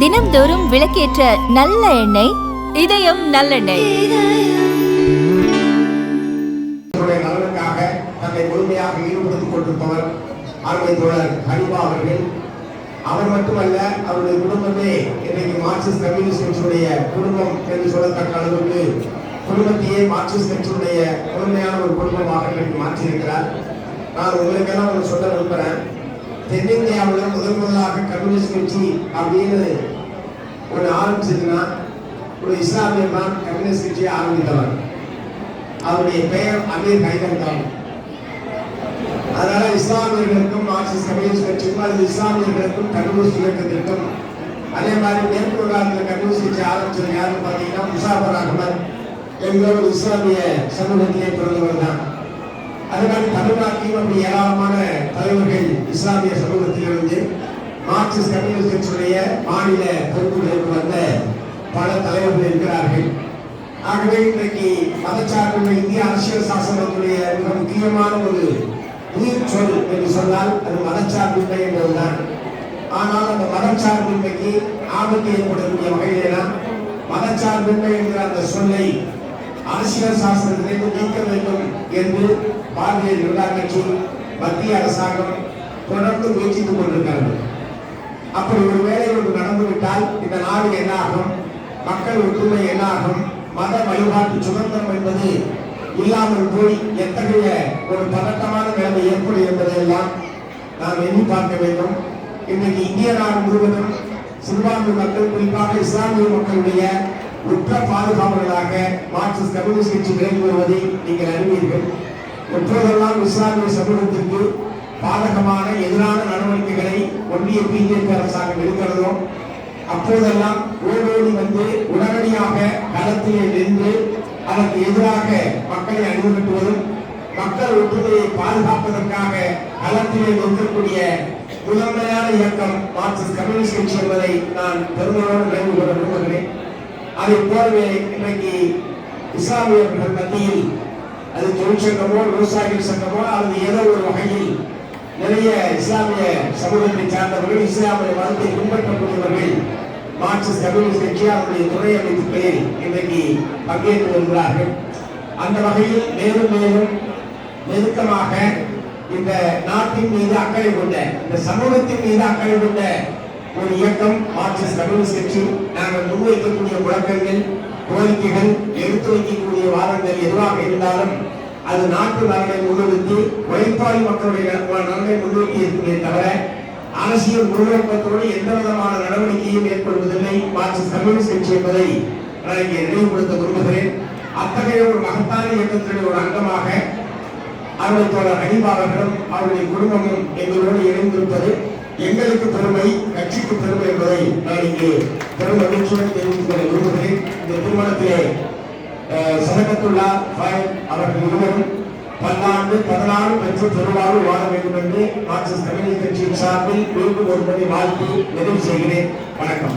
தினம்தோறும் விளக்கேற்ற நல்ல எண்ணெய் இதயம் நல்லெண்ணெய். நலனுக்காக தன்னை முழுமையாக ஈடுபடுத்திக் கொண்டிருப்பவர் அருமை தோழர் ஹரிபா அவர்கள். அவர் மட்டுமல்ல அவருடைய குடும்பமே இன்றைக்கு மார்க்சிஸ்ட் கம்யூனிஸ்ட் கட்சியுடைய குடும்பம் என்று சொல்லத்தக்க அளவுக்கு குடும்பத்தையே மார்க்சிஸ்ட் கட்சியுடைய முழுமையான ஒரு குடும்பமாக இன்றைக்கு மாற்றியிருக்கிறார். நான் உங்களுக்கெல்லாம் ஒன்று சொல்ல விரும்புகிறேன் தென்னிந்தியாவில் முதல் முதலாக கம்யூனிஸ்ட் கட்சி அப்படின்னு ஒன்று ஆரம்பிச்சதுன்னா ஒரு இஸ்லாமிய தான் கம்யூனிஸ்ட் கட்சியை ஆரம்பித்தவர். அவருடைய பெயர் அமீர் ஹைதர் தான். அதனால இஸ்லாமியர்களுக்கும் மார்க்சிஸ்ட் கம்யூனிஸ்ட் கட்சிக்கும் அது இஸ்லாமியர்களுக்கும் கம்யூனிஸ்ட் இயக்கத்திற்கும் அதே மாதிரி மேற்கு வங்காளத்தில் கம்யூனிஸ்ட் கட்சி ஆரம்பிச்சது யாருன்னு பார்த்தீங்கன்னா முசாஃபர் அகமது. என்கிற ஒரு இஸ்லாமிய சமூகத்திலே பிறந்தவர் தான். அது மாதிரி தமிழ்நாட்டிலும் அப்படி ஏராளமான தலைவர்கள் இஸ்லாமிய சமூகத்திலிருந்து மார்க்சிஸ்ட் கம்யூனிஸ்ட் கட்சியுடைய மாநில பொறுப்புகளுக்கு வந்த பல தலைவர்கள் இருக்கிறார்கள். ஆகவே இன்றைக்கு மதச்சார்புள்ள இந்திய அரசியல் சாசனத்துடைய மிக முக்கியமான ஒரு உயிர் சொல் என்று சொன்னால் அது மதச்சார்பின்மை என்பதுதான். ஆனால் அந்த மதச்சார்பின்மைக்கு ஆபத்து ஏற்படக்கூடிய வகையிலாம் மதச்சார்பின்மை என்கிற அந்த சொல்லை அரசியல் சாஸ்திரத்திலே நீக்க வேண்டும் என்று பாரதிய ஜனதா கட்சி மத்திய அரசாங்கம் தொடர்ந்து முயற்சித்துக் கொண்டிருக்கிறது. அப்படி ஒரு வேலை ஒன்று நடந்துவிட்டால் இந்த நாடு என்னாகும்? மக்கள் ஒற்றுமை என்னாகும்? மத வழிபாட்டு சுதந்திரம் என்பது இல்லாமல் போய் எத்தகைய ஒரு பதட்டமான நிலைமை ஏற்படும் என்பதையெல்லாம் நாம் எண்ணி பார்க்க வேண்டும். இன்றைக்கு இந்திய நாடு முழுவதும் சிறுபான்மை மக்கள் குறிப்பாக இஸ்லாமிய மக்களுடைய உற்ற பாதுகாவலர்களாக மார்க்சிஸ்ட் கம்யூனிஸ்ட் கட்சி விலகி வருவதை நீங்கள் அறிவீர்கள். உற்றதெல்லாம் இஸ்லாமிய சமூகத்திற்கு பாதகமான எதிரான நடவடிக்கைகளை ஒன்றிய பிஜேபி அரசாங்கம் எடுக்கிறதோ அப்போதெல்லாம் ஓடோடி வந்து உடனடியாக களத்திலே நின்று அதற்கு எதிராக மக்களை அணிவகுத்துவதும் மக்கள் ஒற்றுமையை பாதுகாப்பதற்காக களத்திலே நிற்கக்கூடிய முதன்மையான இயக்கம் மார்க்சிஸ்ட் கம்யூனிஸ்ட் கட்சி என்பதை நான் பெருமையோடு நினைவு கொள்ள விரும்புகிறேன். அதை போலவே இன்றைக்கு இஸ்லாமியர்கள் மத்தியில் அது தொழிற்சங்கமோ விவசாயிகள் சங்கமோ அல்லது ஏதோ ஒரு வகையில் நிறைய இஸ்லாமிய சமூகத்தை சார்ந்தவர்கள் இஸ்லாமிய மதத்தை பின்பற்றக்கூடியவர்கள் மார்க்சிஸ்ட் கம்யூனிஸ்ட் கட்சி அவருடைய துணை அமைப்புகளில் இன்றைக்கு பங்கேற்று வருகிறார்கள். அந்த வகையில் மேலும் மேலும் நெருக்கமாக இந்த நாட்டின் மீது அக்கறை கொண்ட இந்த சமூகத்தின் மீது அக்கறை கொண்ட ஒரு இயக்கம் மார்க்சிஸ்ட் கம்யூனிஸ்ட் கட்சி நாங்கள் முன்வைக்கக்கூடிய முழக்கங்கள் கோரிக்கைகள் எடுத்து வைக்கக்கூடிய வாதங்கள் எதுவாக இருந்தாலும் அது நாட்டு நலனை முன்னிறுத்தி உழைப்பாளி மக்களுடைய நலனை முன்னிறுத்தி இருக்கிறதே தவிர அரசியல் முழுநோக்கத்தோடு எந்த விதமான நடவடிக்கையும் ஏற்படுவதில்லை. மார்க்சிஸ்ட் கம்யூனிஸ்ட் கட்சி என்பதை நான் இங்கே நினைவுபடுத்த விரும்புகிறேன். அத்தகைய ஒரு மகத்தான இயக்கத்தினுடைய ஒரு அங்கமாக அவருடைய தோழர் ஹனிபா அவருடைய குடும்பமும் எங்களோடு இணைந்திருப்பது எங்களுக்கு பெருமை கட்சிக்கு பெருமை என்பதை நான் இங்கே பெரும் மகிழ்ச்சியுடன் தெரிவித்துக் கொள்ள விரும்புகிறேன். இந்த திருமணத்திலே அஹ், சதகத்துல்லா அவர்கள் இருவரும் பல்லாண்டு பதினாறு பெற்று பெருவாழ்வு வாழ வேண்டும் என்று மார்க்சிஸ்ட் கம்யூனிஸ்ட் கட்சியின் சார்பில் மீண்டும் ஒரு வாழ்த்து நிறைவு செய்கிறேன். வணக்கம்.